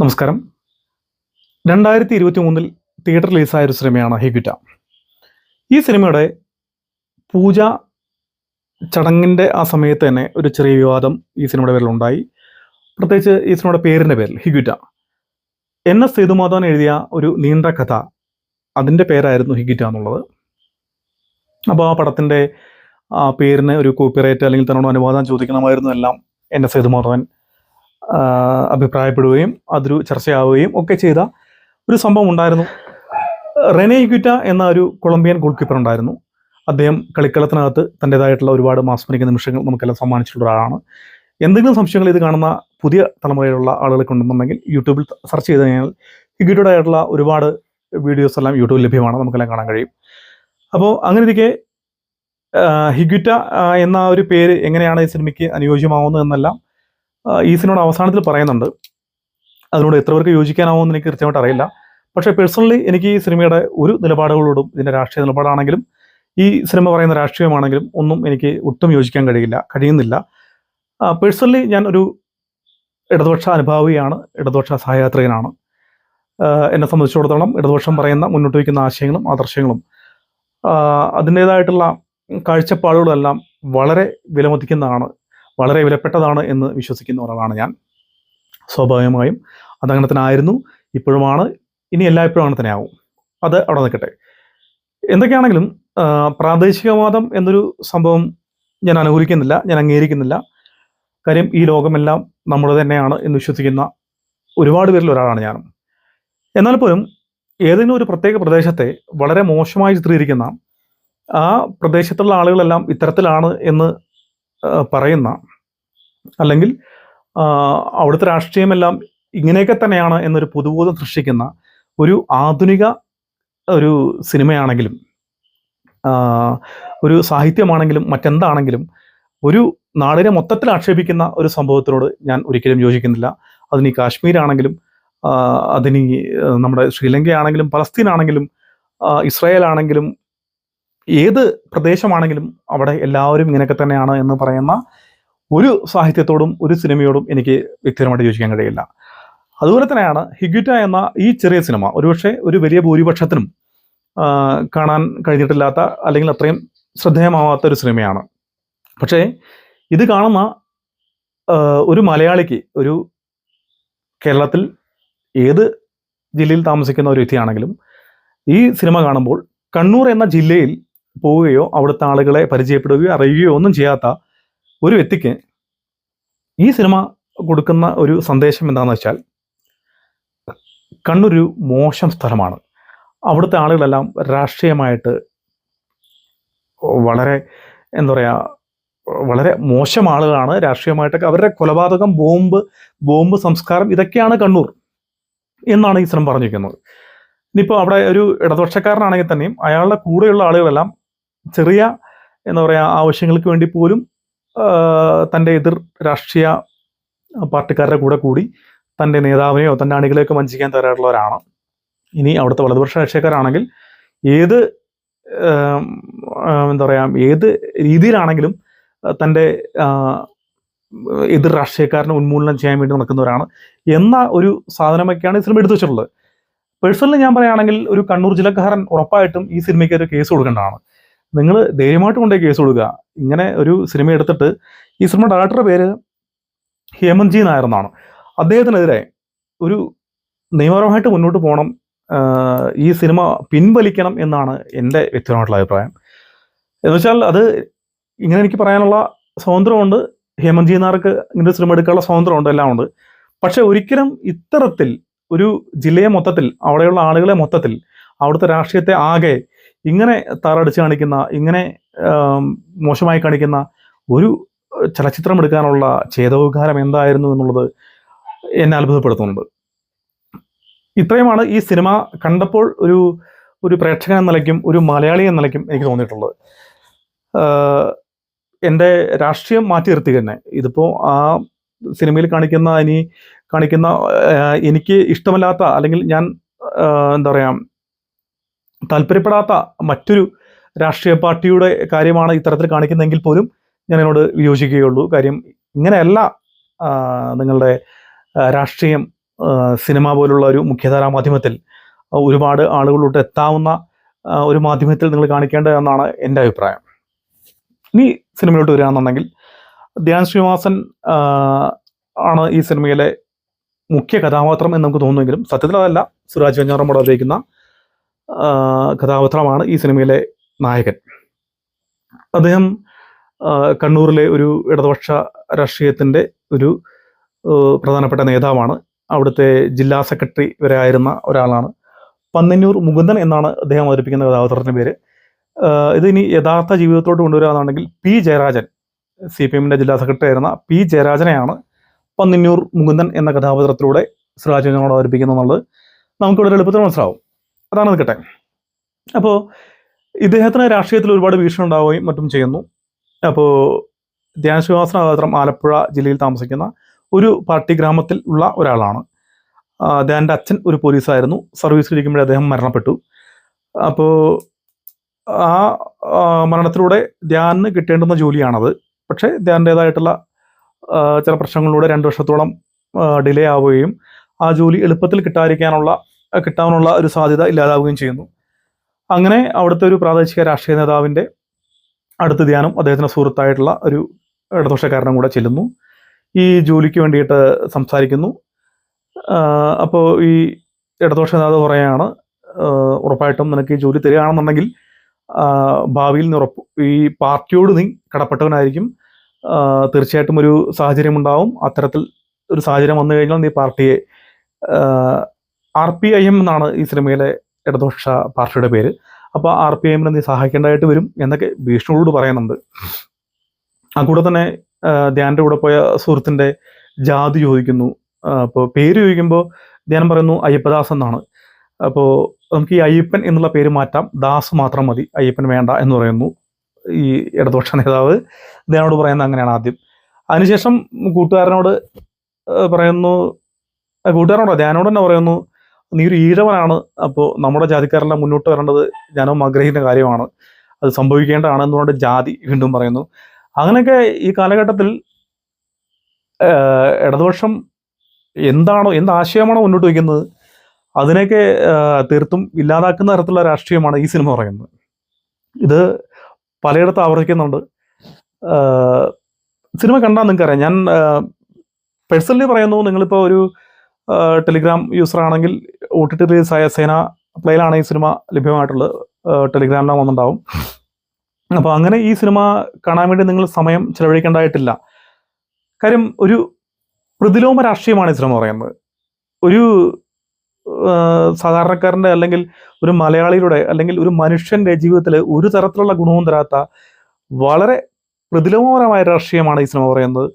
നമസ്കാരം. രണ്ടായിരത്തി ഇരുപത്തി മൂന്നിൽ തിയേറ്റർ റിലീസായ ഒരു സിനിമയാണ് ഹിഗുറ്റ. ഈ സിനിമയുടെ പൂജ ചടങ്ങിന്റെ ആ സമയത്ത് തന്നെ ഒരു ചെറിയ വിവാദം ഈ സിനിമയുടെ പേരിലുണ്ടായി പ്രത്യേകിച്ച് ഈ സിനിമയുടെ പേരിന്റെ പേരിൽ ഹിഗുറ്റ. എൻ എസ് സേതുമാധവൻ എഴുതിയ ഒരു നീണ്ട കഥ അതിന്റെ പേരായിരുന്നു ഹിഗുറ്റ എന്നുള്ളത്. അപ്പോൾ ആ പടത്തിന്റെ പേരിന് ഒരു കോപ്പിറൈറ്റ് അല്ലെങ്കിൽ തന്നോട് അനുവാദം ചോദിക്കണമായിരുന്നു എല്ലാം എൻ എസ് സേതുമാധവൻ അഭിപ്രായപ്പെടുകയും അതൊരു ചർച്ചയാവുകയും ഒക്കെ ചെയ്ത ഒരു സംഭവം ഉണ്ടായിരുന്നു. റെനെ ഇക്വിറ്റ എന്ന ഒരു കൊളംബിയൻ ഗോൾ കീപ്പർ ഉണ്ടായിരുന്നു. അദ്ദേഹം കളിക്കളത്തിനകത്ത് തന്റെതായിട്ടുള്ള ഒരുപാട് മാസ്മരിക നിമിഷങ്ങൾ നമുക്കെല്ലാം സമ്മാനിച്ചിട്ടുള്ള ഒരാളാണ്. എന്തെങ്കിലും സംശയങ്ങൾ ഇത് കാണുന്ന പുതിയ തലമുറയിലുള്ള ആളുകൾക്ക് ഉണ്ടെന്നുണ്ടെങ്കിൽ യൂട്യൂബിൽ സെർച്ച് ചെയ്ത് കഴിഞ്ഞാൽ ആയിട്ടുള്ള ഒരുപാട് വീഡിയോസ് എല്ലാം യൂട്യൂബിൽ ലഭ്യമാണ്. നമുക്കെല്ലാം കാണാൻ കഴിയും. അപ്പോൾ അങ്ങനെ ഇരിക്കെ ഹിഗുറ്റ എന്ന ഒരു പേര് എങ്ങനെയാണ് ഈ സിനിമയ്ക്ക് അനുയോജ്യമാവുന്നത് എന്നെല്ലാം ആ, ഈ സിനിമയുടെ അവസാനത്തിൽ പറയുന്നുണ്ട്. അതിനോട് എത്ര പേർക്ക് യോജിക്കാനാവുമെന്ന് എനിക്ക് കൃത്യമായിട്ട് അറിയില്ല. പക്ഷേ പേഴ്സണലി എനിക്ക് ഈ സിനിമയുടെ ഒരു നിലപാടുകളോടും ഇതിന്റെ രാഷ്ട്രീയ നിലപാടാണെങ്കിലും ഈ സിനിമ പറയുന്ന രാഷ്ട്രീയമാണെങ്കിലും ഒന്നും എനിക്ക് ഒട്ടും യോജിക്കാൻ കഴിയില്ല കഴിയുന്നില്ല. പേഴ്സണലി ഞാൻ ഒരു ഇടതുപക്ഷ അനുഭാവിയാണ് ഇടതുപക്ഷ സഹയാത്രികനാണ്. എന്നെ സംബന്ധിച്ചിടത്തോളം ഇടതുപക്ഷം പറയുന്ന മുന്നോട്ട് വയ്ക്കുന്ന ആശയങ്ങളും ആദർശങ്ങളും അതിന്റേതായിട്ടുള്ള കാഴ്ചപ്പാടുകളെല്ലാം വളരെ വിലമതിക്കുന്നതാണ് വളരെ വിലപ്പെട്ടതാണ് എന്ന് വിശ്വസിക്കുന്ന ഒരാളാണ് ഞാൻ. സ്വാഭാവികമായും അതങ്ങനെ തന്നെ ആയിരുന്നു. ഇപ്പോഴുമാണ്. ഇനി എല്ലായ്പ്പോഴും അങ്ങനെ തന്നെ ആവും അത് അവിടെ നിൽക്കട്ടെ. എന്തൊക്കെയാണെങ്കിലും പ്രാദേശികവാദം എന്നൊരു സംഭവം ഞാൻ അനുകൂലിക്കുന്നില്ല ഞാൻ അംഗീകരിക്കുന്നില്ല. കാര്യം ഈ ലോകമെല്ലാം നമ്മുടെ തന്നെയാണ് എന്ന് വിശ്വസിക്കുന്ന ഒരുപാട് പേരിൽ ഒരാളാണ് ഞാനും. എന്നാൽ പോലും ഏതെങ്കിലും ഒരു പ്രത്യേക പ്രദേശത്തെ വളരെ മോശമായി ചിത്രീകരിക്കുന്ന ആ പ്രദേശത്തുള്ള ആളുകളെല്ലാം ഇത്തരത്തിലാണ് എന്ന് പറയുന്ന അല്ലെങ്കിൽ അവിടുത്തെ രാഷ്ട്രീയമെല്ലാം ഇങ്ങനെയൊക്കെ തന്നെയാണ് എന്നൊരു പുതുബോധം സൃഷ്ടിക്കുന്ന ഒരു ആധുനിക ഒരു സിനിമയാണെങ്കിലും ഒരു സാഹിത്യമാണെങ്കിലും മറ്റെന്താണെങ്കിലും ഒരു നാടിനെ മൊത്തത്തിൽ ആക്ഷേപിക്കുന്ന ഒരു സംഭവത്തിനോട് ഞാൻ ഒരിക്കലും യോജിക്കുന്നില്ല. അതിന് കാശ്മീരാണെങ്കിലും അതിന് നമ്മുടെ ശ്രീലങ്കയാണെങ്കിലും പലസ്തീനാണെങ്കിലും ഇസ്രായേൽ ആണെങ്കിലും ഏത് പ്രദേശമാണെങ്കിലും അവിടെ എല്ലാവരും ഇങ്ങനെയൊക്കെ തന്നെയാണ് എന്ന് പറയുന്ന ഒരു സാഹിത്യത്തോടും ഒരു സിനിമയോടും എനിക്ക് വ്യക്തിപരമായിട്ട് യോജിക്കാൻ കഴിയില്ല. അതുപോലെ തന്നെയാണ് ഹിഗുറ്റ എന്ന ഈ ചെറിയ സിനിമ ഒരുപക്ഷെ ഒരു വലിയ ഭൂരിപക്ഷത്തിനും കാണാൻ കഴിഞ്ഞിട്ടില്ലാത്ത അല്ലെങ്കിൽ അത്രയും ശ്രദ്ധേയമാവാത്ത ഒരു സിനിമയാണ്. പക്ഷേ ഇത് കാണുന്ന ഒരു മലയാളിക്ക് ഒരു കേരളത്തിൽ ഏത് ജില്ലയിൽ താമസിക്കുന്ന ഒരു വ്യക്തിയാണെങ്കിലും ഈ സിനിമ കാണുമ്പോൾ കണ്ണൂർ എന്ന ജില്ലയിൽ പോവുകയോ അവിടുത്തെ ആളുകളെ പരിചയപ്പെടുകയോ അറിയുകയോ ഒന്നും ചെയ്യാത്ത ഒരു വ്യക്തിക്ക് ഈ സിനിമ കൊടുക്കുന്ന ഒരു സന്ദേശം എന്താണെന്ന് വെച്ചാൽ കണ്ണൂർ മോശം സ്ഥലമാണ്. അവിടുത്തെ ആളുകളെല്ലാം രാഷ്ട്രീയമായിട്ട് വളരെ എന്താ പറയുക വളരെ മോശം ആളുകളാണ്. രാഷ്ട്രീയമായിട്ടൊക്കെ അവരുടെ കൊലപാതകം ബോംബ് ബോംബ് സംസ്കാരം ഇതൊക്കെയാണ് കണ്ണൂർ എന്നാണ് ഈ സിനിമ പറഞ്ഞിരിക്കുന്നത്. ഇനിയിപ്പോൾ അവിടെ ഒരു ഇടതുപക്ഷക്കാരനാണെങ്കിൽ തന്നെയും അയാളുടെ കൂടെയുള്ള ആളുകളെല്ലാം ചെറിയ എന്താ പറയുക ആവശ്യങ്ങൾക്ക് വേണ്ടി പോലും തന്റെ എതിർ രാഷ്ട്രീയ പാർട്ടിക്കാരുടെ കൂടെ കൂടി തന്റെ നേതാവിനെയോ തന്റെ അണികളെയൊക്കെ വഞ്ചിക്കാൻ തയ്യാറുള്ളവരാണ് ഇനി അവിടുത്തെ വലതുപക്ഷ രാഷ്ട്രീയക്കാരാണെങ്കിൽ ഏത് എന്താ പറയുക ഏത് രീതിയിലാണെങ്കിലും തന്റെ എതിർ രാഷ്ട്രീയക്കാരനെ ഉന്മൂലനം ചെയ്യാൻ വേണ്ടി നടക്കുന്നവരാണ് എന്ന ഒരു സാധനമൊക്കെയാണ് ഈ സിനിമ എടുത്തു വെച്ചിട്ടുള്ളത്. പേഴ്സണലി ഞാൻ പറയുകയാണെങ്കിൽ ഒരു കണ്ണൂർ ജില്ലക്കാരൻ ഉറപ്പായിട്ടും ഈ സിനിമയ്ക്ക് ഒരു കേസ് കൊടുക്കേണ്ടതാണ്. നിങ്ങൾ ധൈര്യമായിട്ട് കൊണ്ടേ കേസ് കൊടുക്കുക. ഇങ്ങനെ ഒരു സിനിമ എടുത്തിട്ട് ഈ സിനിമ ഡയറക്ടറുടെ പേര് ഹേമന്ത് ജി നായർ എന്നാണ്. അദ്ദേഹത്തിനെതിരെ ഒരു നിയമപരമായിട്ട് മുന്നോട്ട് പോകണം ഈ സിനിമ പിൻവലിക്കണം എന്നാണ് എന്റെ വ്യക്തിപരമായിട്ടുള്ള അഭിപ്രായം. എന്ന് വെച്ചാൽ അത് ഇങ്ങനെ എനിക്ക് പറയാനുള്ള സ്വാതന്ത്ര്യമുണ്ട്. ഹേമന്ത് ജി നായർക്ക് ഇങ്ങനെ സിനിമ എടുക്കാനുള്ള സ്വാതന്ത്ര്യമുണ്ട് എല്ലാം ഉണ്ട്. പക്ഷെ ഒരിക്കലും ഇത്തരത്തിൽ ഒരു ജില്ലയെ മൊത്തത്തിൽ അവിടെയുള്ള ആളുകളെ മൊത്തത്തിൽ അവിടുത്തെ രാഷ്ട്രീയത്തെ ആകെ ഇങ്ങനെ താറടിച്ച് കാണിക്കുന്ന ഇങ്ങനെ മോശമായി കാണിക്കുന്ന ഒരു ചലച്ചിത്രം എടുക്കാനുള്ള ചേതോകാരം എന്തായിരുന്നു എന്നുള്ളത് എന്നെ അത്ഭുതപ്പെടുത്തുന്നുണ്ട്. ഇത്രയുമാണ് ഈ സിനിമ കണ്ടപ്പോൾ ഒരു ഒരു പ്രേക്ഷകൻ എന്ന നിലയ്ക്കും ഒരു മലയാളി എന്ന നിലയ്ക്കും എനിക്ക് തോന്നിയിട്ടുള്ളത്. എന്റെ രാഷ്ട്രീയം മാറ്റി നിർത്തി തന്നെ. ഇതിപ്പോൾ ആ സിനിമയിൽ കാണിക്കുന്ന ഇനി കാണിക്കുന്ന എനിക്ക് ഇഷ്ടമല്ലാത്ത അല്ലെങ്കിൽ ഞാൻ എന്താ പറയുക താല്പര്യപ്പെടാത്ത മറ്റൊരു രാഷ്ട്രീയ പാർട്ടിയുടെ കാര്യമാണ് ഇത്തരത്തിൽ കാണിക്കുന്നതെങ്കിൽ പോലും ഞാൻ എന്നോട് വിയോജിക്കുകയുള്ളൂ. കാര്യം ഇങ്ങനെയല്ല നിങ്ങളുടെ രാഷ്ട്രീയം സിനിമ പോലുള്ള ഒരു മുഖ്യധാരാ മാധ്യമത്തിൽ ഒരുപാട് ആളുകളോട്ട് എത്താവുന്ന ഒരു മാധ്യമത്തിൽ നിങ്ങൾ കാണിക്കേണ്ടത് എന്നാണ് എന്റെ അഭിപ്രായം. ഇനി സിനിമയിലോട്ട് വരികയാണെന്നുണ്ടെങ്കിൽ ധ്യാൻ ശ്രീനിവാസൻ ആണ് ഈ സിനിമയിലെ മുഖ്യ കഥാപാത്രം എന്ന് നമുക്ക് തോന്നുമെങ്കിലും സത്യത്തിൽ അതല്ല. സുരാജ് വെഞ്ഞാറമ്മോട് അഭിനയിക്കുന്ന കഥാപാത്രമാണ് ഈ സിനിമയിലെ നായകൻ. അദ്ദേഹം കണ്ണൂരിലെ ഒരു ഇടതുപക്ഷ രാഷ്ട്രീയത്തിന്റെ ഒരു പ്രധാനപ്പെട്ട നേതാവാണ്. അവിടുത്തെ ജില്ലാ സെക്രട്ടറി വരെ ആയിരുന്ന ഒരാളാണ്. പന്നന്നൂർ മുകുന്ദൻ എന്നാണ് അദ്ദേഹം അവതരിപ്പിക്കുന്ന കഥാപാത്രത്തിന്റെ പേര്. ഇത് ഇനി യഥാർത്ഥ ജീവിതത്തോട്ട് കൊണ്ടുവരാന്നുണ്ടെങ്കിൽ പി ജയരാജൻ സി പി എമ്മിന്റെ ജില്ലാ സെക്രട്ടറി ആയിരുന്ന പി ജയരാജനെയാണ് പന്നന്നൂർ മുകുന്ദൻ എന്ന കഥാപാത്രത്തിലൂടെ സിറാജ് അവതരിപ്പിക്കുന്നത് നമുക്കിവിടെ എളുപ്പത്തിൽ മനസ്സിലാവും. അതാണ് നിൽക്കട്ടെ അപ്പോൾ ഇദ്ദേഹത്തിന് രാഷ്ട്രീയത്തിൽ ഒരുപാട് ഭീഷണി ഉണ്ടാവുകയും മറ്റും ചെയ്യുന്നു. അപ്പോൾ ധ്യാൻ ശ്രീനിവാസൻ ആലപ്പുഴ ജില്ലയിൽ താമസിക്കുന്ന ഒരു പാർട്ടി ഗ്രാമത്തിൽ ഉള്ള ഒരാളാണ്. അദ്ദേഹന്റെ അച്ഛൻ ഒരു പോലീസായിരുന്നു. സർവീസ് സർവീസിലിരിക്കുമ്പോഴേ അദ്ദേഹം മരണപ്പെട്ടു. അപ്പോൾ ആ മരണത്തിലൂടെ ധ്യാനിന് കിട്ടേണ്ടുന്ന ജോലിയാണത്. പക്ഷേ ധ്യാന്റേതായിട്ടുള്ള ചില പ്രശ്നങ്ങളിലൂടെ രണ്ട് വർഷത്തോളം ഡിലേ ആവുകയും ആ ജോലി എളുപ്പത്തിൽ കിട്ടാതിരിക്കാനുള്ള കിട്ടാനുള്ള ഒരു സാധ്യത ഇല്ലാതാവുകയും ചെയ്യുന്നു. അങ്ങനെ അവിടുത്തെ ഒരു പ്രാദേശിക രാഷ്ട്രീയ നേതാവിന്റെ അടുത്ത ധ്യാനം അദ്ദേഹത്തിന്റെ സുഹൃത്തായിട്ടുള്ള ഒരു ഇടതുപക്ഷക്കാരനും കൂടെ ചെല്ലുന്നു. ഈ ജോലിക്ക് വേണ്ടിയിട്ട് സംസാരിക്കുന്നു. അപ്പോൾ ഈ ഇടതുപക്ഷ നേതാവ് പറയുകയാണ് ഉറപ്പായിട്ടും നിനക്ക് ഈ ജോലി തരികയാണെന്നുണ്ടെങ്കിൽ ഭാവിയിൽ നിന്ന് ഉറപ്പ് ഈ പാർട്ടിയോട് നീ കടപ്പെട്ടവനായിരിക്കും. തീർച്ചയായിട്ടും ഒരു സാഹചര്യം ഉണ്ടാവും അത്തരത്തിൽ ഒരു സാഹചര്യം വന്നു കഴിഞ്ഞാൽ നീ പാർട്ടിയെ ആർ പി ഐ എം എന്നാണ് ഈ സിനിമയിലെ ഇടതുപക്ഷ പാർട്ടിയുടെ പേര്. അപ്പോൾ ആർ പി എമ്മിനെ നീ സഹായിക്കേണ്ടതായിട്ട് വരും എന്നൊക്കെ ഭീഷണിയോട് പറയുന്നുണ്ട്. ആ കൂടെ തന്നെ ധ്യാന്റെ കൂടെ പോയ സുഹൃത്തിന്റെ ജാതി ചോദിക്കുന്നു. അപ്പോൾ പേര് ചോദിക്കുമ്പോൾ ധ്യാനം പറയുന്നു അയ്യപ്പദാസ് എന്നാണ്. അപ്പോൾ നമുക്ക് ഈ അയ്യപ്പൻ എന്നുള്ള പേര് മാറ്റാം. ദാസ് മാത്രം മതി. അയ്യപ്പൻ വേണ്ട എന്ന് പറയുന്നു ഈ ഇടതുപക്ഷ നേതാവ്. ധ്യാനോട് പറയുന്നത് അങ്ങനെയാണ് ആദ്യം. അതിനുശേഷം കൂട്ടുകാരനോട് പറയുന്നു കൂട്ടുകാരനോടോ ധ്യാനോട് തന്നെ പറയുന്നു നീ ഒരു ഈഴവനാണ്. അപ്പോൾ നമ്മുടെ ജാതിക്കാരെല്ലാം മുന്നോട്ട് വരേണ്ടത് ഞാനും ആഗ്രഹിക്കുന്ന കാര്യമാണ്. അത് സംഭവിക്കേണ്ടതാണ് എന്നുകൊണ്ട് ജാതി വീണ്ടും പറയുന്നു. അങ്ങനെയൊക്കെ ഈ കാലഘട്ടത്തിൽ ഇടതുപക്ഷം എന്താണോ എന്ത് ആശയമാണോ മുന്നോട്ട് വയ്ക്കുന്നത് അതിനെയൊക്കെ തീർത്തും ഇല്ലാതാക്കുന്ന തരത്തിലുള്ള രാഷ്ട്രീയമാണ് ഈ സിനിമ പറയുന്നത്. ഇത് പലയിടത്തും ആവർത്തിക്കുന്നുണ്ട്. സിനിമ കണ്ടാൽ നിങ്ങൾക്കറിയാം. ഞാൻ പേഴ്സണലി പറയുന്നു നിങ്ങളിപ്പോൾ ഒരു ടെലിഗ്രാം യൂസർ ആണെങ്കിൽ ഒ ടി ടി റിലീസായ സേന പ്ലേയിലാണ് ഈ സിനിമ ലഭ്യമായിട്ടുള്ളത്. ടെലിഗ്രാമിലാണ് വന്നിട്ടുണ്ടാവും. അപ്പോൾ അങ്ങനെ ഈ സിനിമ കാണാൻ വേണ്ടി നിങ്ങൾ സമയം ചെലവഴിക്കേണ്ടതായിട്ടില്ല. കാര്യം ഒരു പ്രതിലോമ രാഷ്ട്രീയമാണ് ഈ സിനിമ പറയുന്നത്. ഒരു സാധാരണക്കാരന്റെ അല്ലെങ്കിൽ ഒരു മലയാളിയുടെ അല്ലെങ്കിൽ ഒരു മനുഷ്യന്റെ ജീവിതത്തിൽ ഒരു തരത്തിലുള്ള ഗുണവും തരാത്ത വളരെ പ്രതിലോമപരമായ രാഷ്ട്രീയമാണ് ഈ സിനിമ പറയുന്നത്.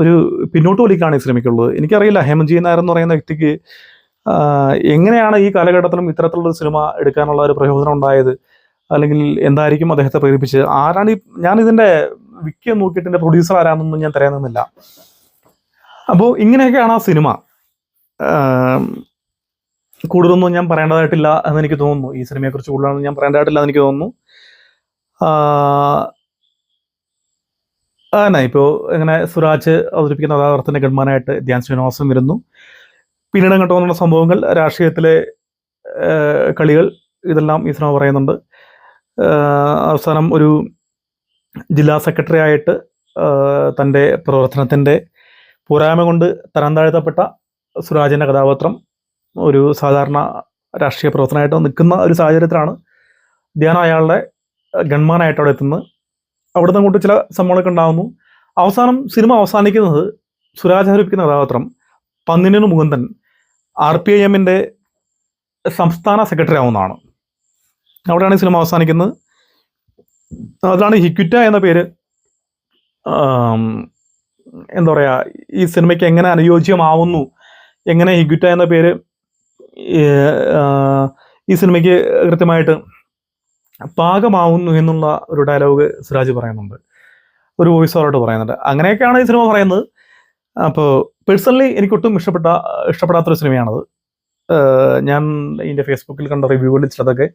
ഒരു പിന്നോട്ട് വലിക്കാണ് ഈ സിനിമയ്ക്കുള്ളത്. എനിക്കറിയില്ല ഹേമൻജി നായർ എന്ന് പറയുന്ന വ്യക്തിക്ക് എങ്ങനെയാണ് ഈ കാലഘട്ടത്തിലും ഇത്തരത്തിലുള്ള സിനിമ എടുക്കാനുള്ള ഒരു പ്രയോജനം ഉണ്ടായത്? അല്ലെങ്കിൽ എന്തായിരിക്കും അദ്ദേഹത്തെ പ്രേരിപ്പിച്ചത്? ആരാണ് ഈ ഞാൻ ഇതിന്റെ വിക്കി നോക്കിയിട്ട് എന്റെ പ്രൊഡ്യൂസർ ആരാണെന്നൊന്നും ഞാൻ തരാനൊന്നുമില്ല അപ്പോൾ ഇങ്ങനെയൊക്കെയാണ് ആ സിനിമ. കൂടുതലൊന്നും ഞാൻ പറയേണ്ടതായിട്ടില്ല എന്ന് എനിക്ക് തോന്നുന്നു. ഈ സിനിമയെക്കുറിച്ച് കൂടുതലൊന്നും ഞാൻ പറയേണ്ടതായിട്ടില്ല എന്ന് എനിക്ക് തോന്നുന്നു. ആ ഇപ്പോൾ ഇങ്ങനെ സുരാജ് അവതരിപ്പിക്കുന്ന കഥാപാത്രത്തിന്റെ ഗൺമാനായിട്ട് ധ്യാൻ ശ്രീനിവാസം വരുന്നു. പിന്നീട് അങ്ങോട്ട് വന്ന സംഭവങ്ങൾ രാഷ്ട്രീയത്തിലെ കളികൾ ഇതെല്ലാം ഈ സിനിമ പറയുന്നുണ്ട്. അവസാനം ഒരു ജില്ലാ സെക്രട്ടറി ആയിട്ട് തന്റെ പ്രവർത്തനത്തിന്റെ പോരായ്മ കൊണ്ട് തരം താഴ്ത്തപ്പെട്ട സുരാജിന്റെ കഥാപാത്രം ഒരു സാധാരണ രാഷ്ട്രീയ പ്രവർത്തനമായിട്ട് നിൽക്കുന്ന ഒരു സാഹചര്യത്തിലാണ് ധ്യാന അയാളുടെ ഗൺമാനായിട്ട് അവിടെ എത്തുന്നത്. അവിടെ നിന്ന് അങ്ങോട്ട് ചില സംഭവങ്ങളൊക്കെ ഉണ്ടാകുന്നു അവസാനം സിനിമ അവസാനിക്കുന്നത് സുരാജ് അവതരിപ്പിക്കുന്ന കഥാപാത്രം പന്നിനു മുകുന്ദൻ. ആർ പി ഐ എമ്മിന്റെ സംസ്ഥാന സെക്രട്ടറി ആവുന്നതാണ് അവിടെയാണ് ഈ സിനിമ അവസാനിക്കുന്നത്. അതാണ് ഹിക്വിറ്റ എന്ന പേര്. എന്താ പറയുക ഈ സിനിമയ്ക്ക് എങ്ങനെ അനുയോജ്യമാവുന്നു എങ്ങനെ ഹിഗ്വിറ്റ എന്ന പേര് ഈ, സിനിമയ്ക്ക് കൃത്യമായിട്ട് പാകമാവുന്നു എന്നുള്ള ഒരു ഡയലോഗ് സിറാജ് പറയുന്നുണ്ട്. ഒരു വോയിസ് ഓവറായിട്ട് പറയുന്നുണ്ട്. അങ്ങനെയൊക്കെയാണ് ഈ സിനിമ പറയുന്നത്. അപ്പോൾ പേഴ്സണലി എനിക്ക് എനിക്കൊട്ടും ഇഷ്ടപ്പെട്ട ഇഷ്ടപ്പെടാത്തൊരു സിനിമയാണത് ഞാൻ ഇതിന്റെ ഫേസ്ബുക്കിൽ കണ്ട റിവ്യൂകളിൽ ചിലതൊക്കെ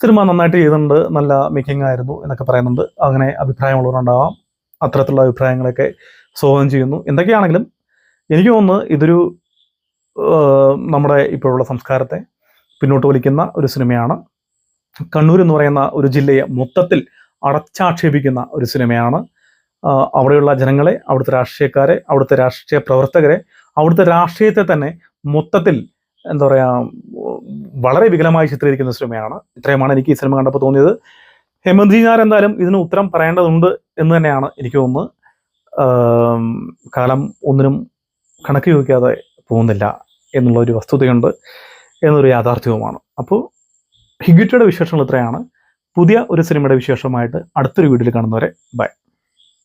സിനിമ നന്നായിട്ട് ചെയ്തിട്ടുണ്ട് നല്ല മേക്കിംഗ് ആയിരുന്നു എന്നൊക്കെ പറയുന്നുണ്ട്. അങ്ങനെ അഭിപ്രായമുള്ളവരുണ്ടാവാം. അത്തരത്തിലുള്ള അഭിപ്രായങ്ങളൊക്കെ സ്വാഗതം ചെയ്യുന്നു. എന്തൊക്കെയാണെങ്കിലും എനിക്ക് തോന്നുന്നു ഇതൊരു നമ്മുടെ ഇപ്പോഴുള്ള സംസ്കാരത്തെ പിന്നോട്ട് വലിക്കുന്ന ഒരു സിനിമയാണ് കണ്ണൂർ എന്ന് പറയുന്ന ഒരു ജില്ലയെ മൊത്തത്തിൽ അടച്ചാക്ഷേപിക്കുന്ന ഒരു സിനിമയാണ് അവിടെയുള്ള ജനങ്ങളെ അവിടുത്തെ രാഷ്ട്രീയക്കാരെ അവിടുത്തെ രാഷ്ട്രീയ പ്രവർത്തകരെ അവിടുത്തെ രാഷ്ട്രീയത്തെ തന്നെ മൊത്തത്തിൽ എന്താ പറയുക വളരെ വികലമായി ചിത്രീകരിക്കുന്ന സിനിമയാണ്. ഇത്രയുമാണ് എനിക്ക് ഈ സിനിമ കണ്ടപ്പോൾ തോന്നിയത്. ഹേമന്ത് ജിനാർ എന്തായാലും ഇതിന് ഉത്തരം പറയേണ്ടതുണ്ട് എന്ന് തന്നെയാണ് എനിക്ക് തോന്നുന്നത്. കാലം ഒന്നിനും കണക്ക് ചോദിക്കാതെ പോകുന്നില്ല എന്നുള്ള ഒരു വസ്തുതയുണ്ട് എന്നൊരു യാഥാർത്ഥ്യവുമാണ്. അപ്പോൾ ഹിഗിറ്റയുടെ വിശേഷങ്ങൾ ഇത്രയാണ്. പുതിയ ഒരു സിനിമയുടെ വിശേഷമായിട്ട് അടുത്തൊരു വീഡിയോയിൽ കാണുന്നവരെ ബൈ.